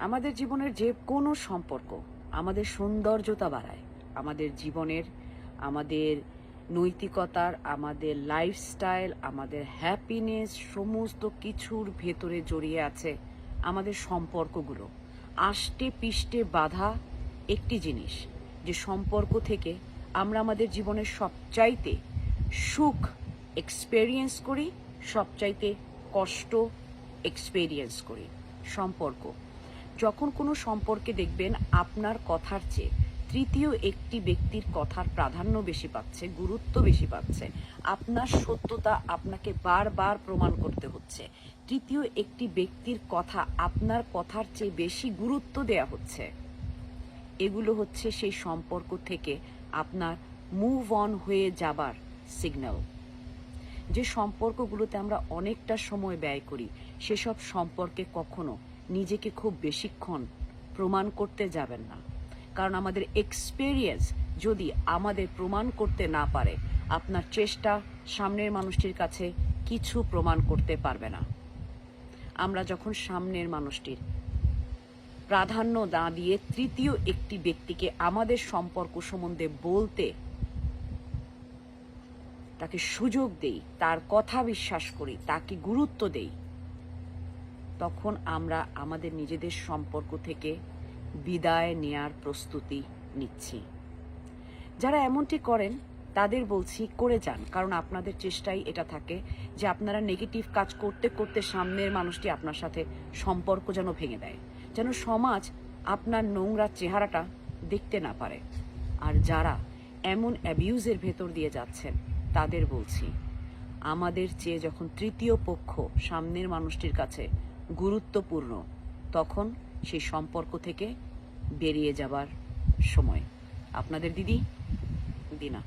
আমাদের জীবনের যে কোনো সম্পর্ক আমাদের সৌন্দর্যতা বাড়ায়। আমাদের জীবনের, আমাদের নৈতিকতার, আমাদের লাইফস্টাইল আমাদের হ্যাপিনেস সমস্ত কিছুর ভেতরে জড়িয়ে আছে আমাদের সম্পর্কগুলো। আষ্টে পিষ্টে বাধা একটি জিনিস, যে সম্পর্ক থেকে আমরা আমাদের জীবনের সবচাইতে সুখ এক্সপেরিয়েন্স করি, সবচাইতে কষ্ট এক্সপেরিয়েন্স করি। সম্পর্ক। যখন কোনো সম্পর্কে দেখবেন আপনার কথার চেয়ে তৃতীয় একটি ব্যক্তির কথার প্রাধান্য বেশি পাচ্ছে, গুরুত্ব বেশি পাচ্ছে, আপনার সত্যতা আপনাকে বারবার প্রমাণ করতে হচ্ছে। তৃতীয় একটি ব্যক্তির কথা আপনার কথার চেয়ে বেশি গুরুত্ব দেয়া হচ্ছে। এগুলো হচ্ছে সেই সম্পর্ক থেকে আপনার মুভ অন হয়ে যাবার সিগন্যাল যে সম্পর্কগুলোতে আমরা অনেকটা সময় ব্যয় করি, সেসব সম্পর্কে কখনো নিজেকে খুব বেশিক্ষণ প্রমাণ করতে যাবেন না। কারণ আমাদের এক্সপেরিয়েন্স যদি আমাদের প্রমাণ করতে না পারে, আপনার চেষ্টা সামনের মানুষটির কাছে কিছু প্রমাণ করতে পারবে না। আমরা যখন সামনের মানুষটির প্রাধান্য না দিয়ে তৃতীয় একটি ব্যক্তিকে আমাদের সম্পর্ক সম্বন্ধে বলতে, তাকে সুযোগ দেই, তার কথা বিশ্বাস করি, তাকে গুরুত্ব দেই তখন আমরা আমাদের নিজেদের সম্পর্ক থেকে বিদায় নেয়ার প্রস্তুতি নিচ্ছি। যারা এমনটি করেন, তাদের বলছি, করে যান। কারণ আপনাদের চেষ্টাই এটা থাকে যে আপনারা নেগেটিভ কাজ করতে করতে সামনের মানুষটি আপনার সাথে সম্পর্ক যেন ভেঙে দেয়। যেন সমাজ আপনার নোংরা চেহারাটা দেখতে না পারে। আর যারা এমন অ্যাবিউজের ভেতর দিয়ে যাচ্ছেন, তাদের বলছি, আমাদের চেয়ে যখন তৃতীয় পক্ষ সামনের মানুষটির কাছে গুরুত্বপূর্ণ তখন সেই সম্পর্ক থেকে বেরিয়ে যাবার সময়। আপনাদের দিদি দিনা।